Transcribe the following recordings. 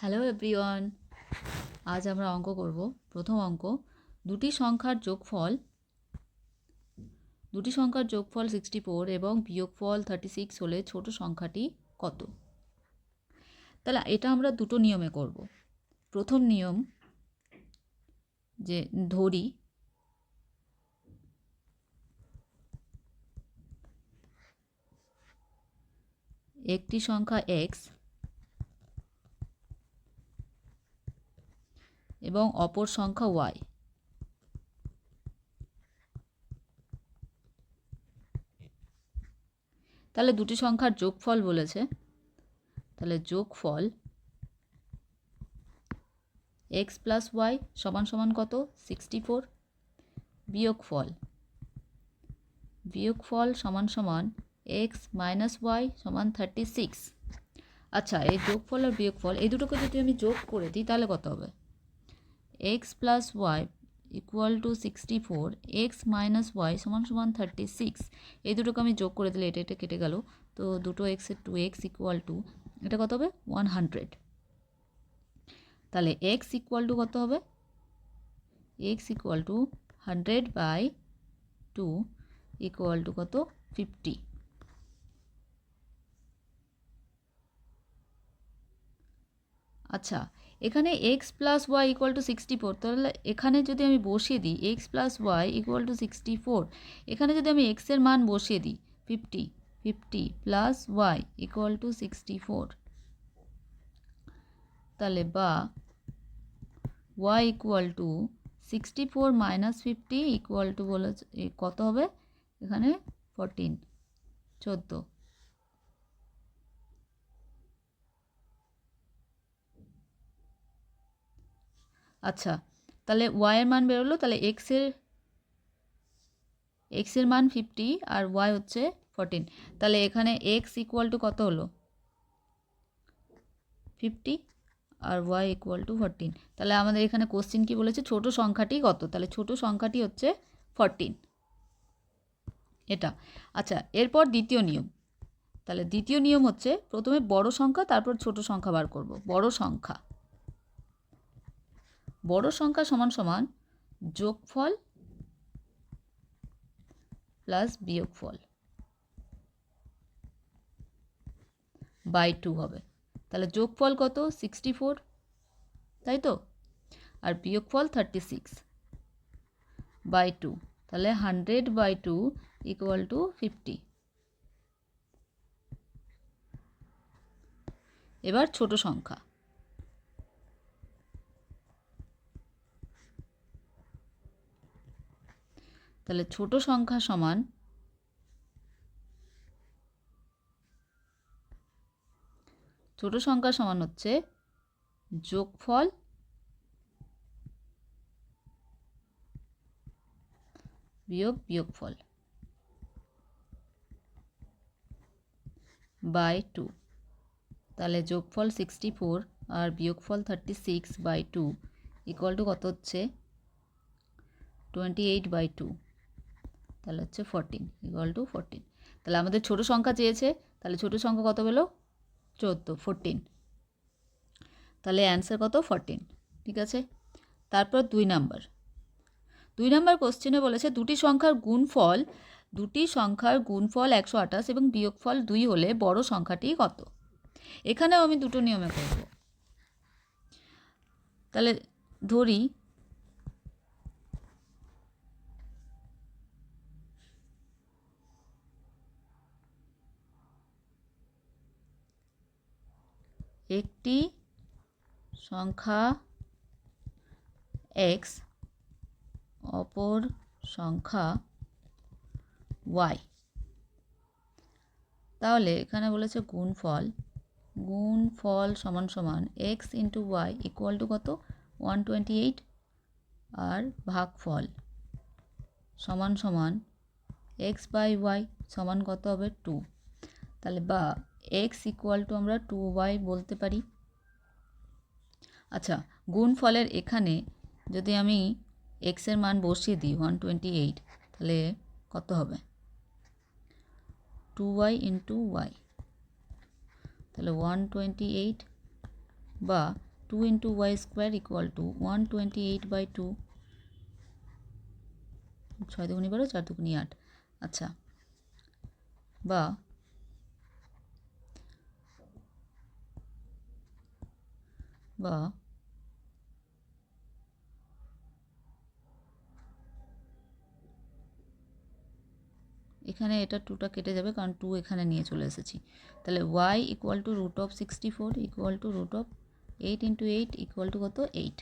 Hello everyone আজ আমরা অঙ্ক করব। প্রথম অঙ্ক, দুটি সংখ্যার যোগফল, দুটি সংখ্যার যোগফল সিক্সটি ফোর এবং বিয়োগফল থার্টি সিক্স হলে ছোট সংখ্যাটি কত? তাহলে এটা আমরা দুটো নিয়মে করব। প্রথম নিয়ম যে ধরি, একটি সংখ্যা এক্স এবং অপর সংখ্যা ওয়াই তাহলে দুটি সংখ্যার যোগফল বলেছে। তাহলে যোগফল এক্স প্লাস ওয়াই সমান সমান কত? সিক্সটি ফোর বিয়োগফল। বিয়োগফল সমান সমান এক্স মাইনাস ওয়াই সমান থার্টি সিক্স আচ্ছা এই যোগফল আর বিয়োগফল, এই দুটোকে যদি আমি যোগ করে দিই, তাহলে কত হবে? X plus Y equal to sixty four X minus Y সমান সমান থার্টি সিক্স এই দুটোকে আমি যোগ করে দিলে এটা এটা কেটে গেল। তো দুটো এক্সের টু এক্স ইকুয়াল টু এটা কত হবে? ওয়ান হান্ড্রেড তাহলে এক্স ইকুয়াল টু কত হবে? X equal to hundred by two equal to কত? ফিফটি আচ্ছা এখানে X plus Y equal to sixty four তাহলে এখানে যদি আমি বসিয়ে দিই X plus Y equal to sixty four এখানে যদি আমি এক্সের মান বসিয়ে দিই fifty fifty plus Y equal to sixty four তাহলে বা Y equal to sixty four minus fifty equal to বলে কত হবে? এখানে ফোরটিন চোদ্দ। আচ্ছা তাহলে ওয়াইয়ের মান বেরোলো, তাহলে এক্সের এক্সের মান ফিফটি আর ওয়াই হচ্ছে ফোরটিন তাহলে এখানে এক্স ইকুয়াল টু কত হলো? ফিফটি আর ওয়াই ইকুয়াল টু ফোরটিন তাহলে আমাদের এখানে কোশ্চিন কি বলেছে? ছোট সংখ্যাটি কত? তাহলে ছোট সংখ্যাটি হচ্ছে ফোরটিন এটা। আচ্ছা এরপর দ্বিতীয় নিয়ম। তাহলে দ্বিতীয় নিয়ম হচ্ছে প্রথমে বড় সংখ্যা, তারপর ছোট সংখ্যা বার করব। বড় সংখ্যা। বড় সংখ্যা সমান সমান যোগফল প্লাস বিয়োগফল বাই টু হবে। তাহলে যোগফল কত? সিক্সটি ফোর তাই তো? আর বিয়োগফল থার্টি সিক্স বাই টু তাহলে hundred by two equal to fifty এবার ছোট সংখ্যা। তাহলে ছোট সংখ্যা সমান ছোট সংখ্যা সমান হচ্ছে যোগফল বিয়োগ বিয়োগফল বাই টু। তাহলে যোগফল সিক্সটি ফোর আর বিয়োগফল thirty six by two equal to কত হচ্ছে? Twenty eight by two. তাহলে হচ্ছে ফোরটিন ইকুয়াল টু ফোরটিন তাহলে আমাদের ছোট সংখ্যা চেয়েছে, তাহলে ছোট সংখ্যা কত পেল? চোদ্দ ফোরটিন তাহলে অ্যান্সার কত? ফোরটিন ঠিক আছে? তারপর দুই নাম্বার দুই নাম্বার কোশ্চেনে বলেছে, দুটি সংখ্যার গুণফল, দুটি সংখ্যার গুণফল একশো আঠাশ এবং বিয়োগফল দুই হলে বড় সংখ্যাটি কত? এখানেও আমি দুটো নিয়মে করব। তাহলে ধরি একটি সংখ্যা এক্স অপর সংখ্যা ওয়াই তাহলে এখানে বলেছে গুণফল গুণফল সমান সমান X into Y equal to কত? ওয়ান টোয়েন্টি এইট আর ভাগফল সমান সমান এক্স বাই ওয়াই সমান কত হবে টু তাহলে বা এক্স ইকুয়াল টু আমরা টু ওয়াই বলতে পারি। আচ্ছা গুণ ফলের এখানে যদি আমি এক্সের মান বসিয়ে দিই ওয়ান টোয়েন্টি এইট তাহলে কত হবে? টু ওয়াই ইন্টু ওয়াই তাহলে ওয়ান টোয়েন্টি এইট বা two into Y square equal to one twenty eight by two ছয় দুগুনি বারো, চার দুগুনি আট। আচ্ছা বা বা এখানে এটা টুটা কেটে যাবে, কারণ টু এখানে নিয়ে চলে এসেছি। তাহলে Y equal to root of sixty four equal to root of eight into eight equal to কত? এইট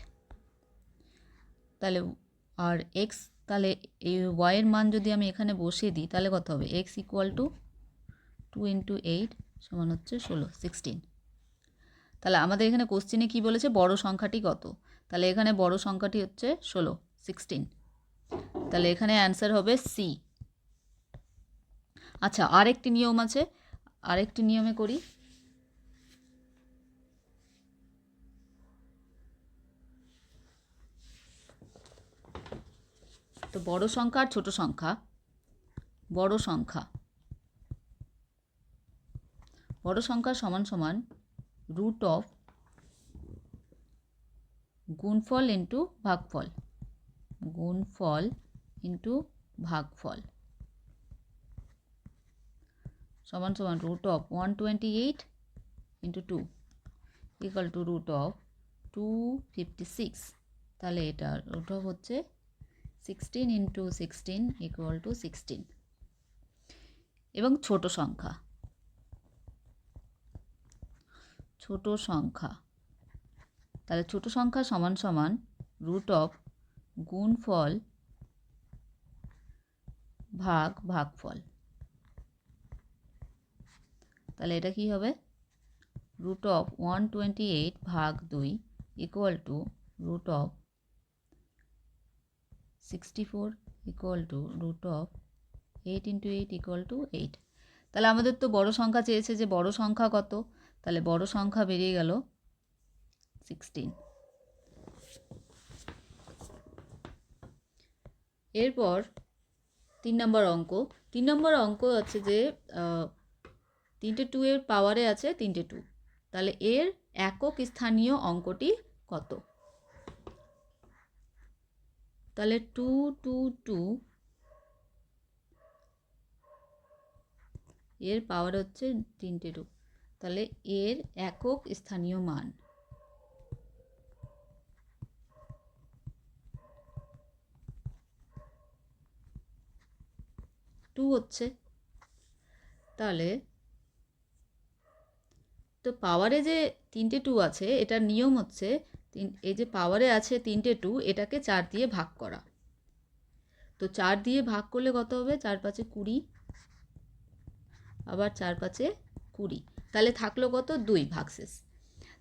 তাহলে আর এক্স তাহলে এই ওয়াইয়ের মান যদি আমি এখানে বসিয়ে দিই, তাহলে কত হবে? X equal to two into eight সমান হচ্ছে ষোলো সিক্সটিন তাহলে আমাদের এখানে কোশ্চেনে কি বলেছে? বড় সংখ্যাটি কত? তাহলে এখানে বড় সংখ্যাটি হচ্ছে ষোলো সিক্সটিন তাহলে এখানে অ্যান্সার হবে সি আচ্ছা আরেকটি নিয়ম আছে। আরেকটি নিয়মে করি। তো বড় সংখ্যা আর ছোট সংখ্যা। বড় সংখ্যা। বড় সংখ্যা সমান সমান রুট অফ গুণফল ইন্টু ভাগফল। গুণফল ইন্টু ভাগফল। সমান সমান root of one twenty eight into two equal to root of two fifty six তাহলে এটা রুট অফ হচ্ছে sixteen into sixteen equal to sixteen এবং ছোট সংখ্যা। ছোট সংখ্যা। তাহলে ছোট সংখ্যা সমান সমান রুট অফ গুণফল ভাগ ভাগফল। তাহলে এটা কি হবে? Root of one twenty eight ভাগ দুই equal to root of sixty four equal to root of eight into eight equal to eight তাহলে আমাদের তো বড় সংখ্যা চেয়েছে যে বড় সংখ্যা কত? তাহলে বড় সংখ্যা বেরিয়ে গেল সিক্সটিন এরপর তিন নম্বর অঙ্ক। তিন নম্বর অঙ্ক আছে যে তিনটে টু এর পাওয়ারে আছে তিনটে টু তাহলে এর একক স্থানীয় অঙ্কটি কত? তাহলে টু টু টু এর পাওয়ার হচ্ছে তিনটে টু তাহলে এর একক স্থানীয় মান। টু হচ্ছে। তাহলে তো পাওয়ারে যে তিনটে টু আছে, এটার নিয়ম হচ্ছে তিন, এই যে পাওয়ারে আছে তিনটে টু এটাকে চার দিয়ে ভাগ করা। তো চার দিয়ে ভাগ করলে কত হবে? চার পাঁচে কুড়ি, আবার চার পাঁচে কুড়ি। তাহলে থাকল কত? দুই ভাগশেষ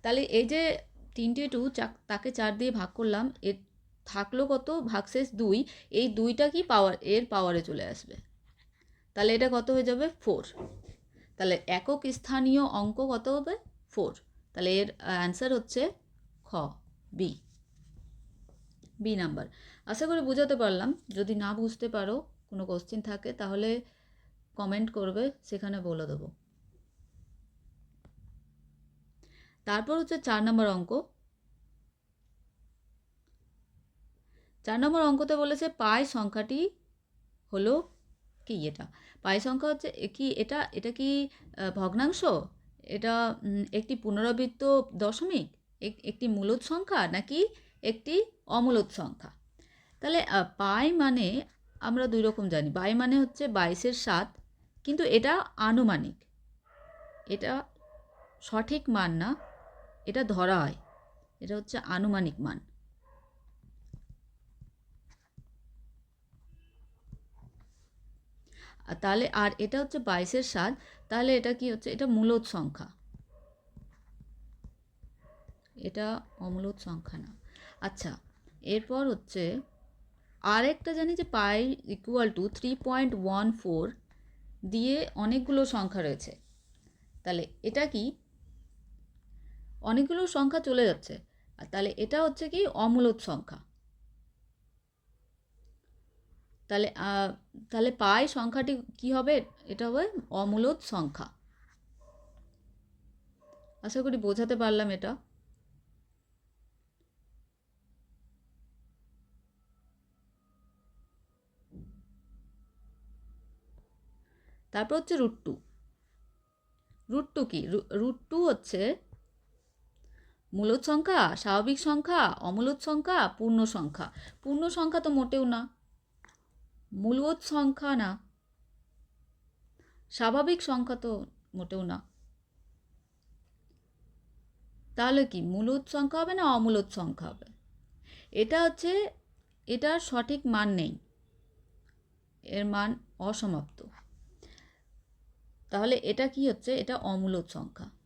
তাহলে এই যে তিনটে টু তাকে চার দিয়ে ভাগ করলাম, এর থাকল কত? ভাগশেষ দুই। এই দুইটা কি পাওয়ার এর পাওয়ারে চলে আসবে। তাহলে এটা কত হয়ে যাবে? ফোর তাহলে একক স্থানীয় অঙ্ক কত হবে? ফোর তাহলে এর অ্যান্সার হচ্ছে খ বি বি নাম্বার আশা করি বুঝাতে পারলাম। যদি না বুঝতে পারো, কোনো কোশ্চিন থাকে, তাহলে কমেন্ট করবে, সেখানে বলে দেবো। তারপর হচ্ছে চার নম্বর অঙ্ক। চার নম্বর অঙ্কতে বলেছে পায় সংখ্যাটি হলো কি এটা? পাই সংখ্যা হচ্ছে কি এটা এটা কি ভগ্নাংশ? এটা একটি পুনরাবৃত্ত দশমিক? একটি মূলত সংখ্যা নাকি একটি অমূলত সংখ্যা? তাহলে পাই মানে আমরা দুই রকম জানি। বাই মানে হচ্ছে বাইশের সাত, কিন্তু এটা আনুমানিক। এটা সঠিক মান না। এটা ধরা হয়। এটা হচ্ছে আনুমানিক মান। তাহলে, আর এটা হচ্ছে বাইশের সাত, তাহলে এটা কি হচ্ছে? এটা মূলত সংখ্যা। এটা অমূলত সংখ্যা না। আচ্ছা এরপর হচ্ছে আরেকটা জানি যে pi equal to three point one four দিয়ে অনেকগুলো সংখ্যা রয়েছে। তাহলে এটা কি? অনেকগুলো সংখ্যা চলে যাচ্ছে। আর তাহলে এটা হচ্ছে কি? অমূলত সংখ্যা। তাহলে তাহলে পাই সংখ্যাটি কি হবে? এটা হবে অমূলত সংখ্যা। আশা করি বোঝাতে পারলাম এটা। তারপর হচ্ছে রুট টু। রুট টু কি? রুট টু হচ্ছে মূলদ সংখ্যা, স্বাভাবিক সংখ্যা অমূলদ সংখ্যা, পূর্ণ সংখ্যা। পূর্ণ সংখ্যা তো মোটেও না। মূলদ সংখ্যা না। স্বাভাবিক সংখ্যা তো মোটেও না। তাহলে কি মূলদ সংখ্যা হবে না অমূলদ সংখ্যা হবে? এটা হচ্ছে, এটার সঠিক মান নেই। এর মান অসমাপ্ত। তাহলে এটা কি হচ্ছে? এটা অমূলদ সংখ্যা।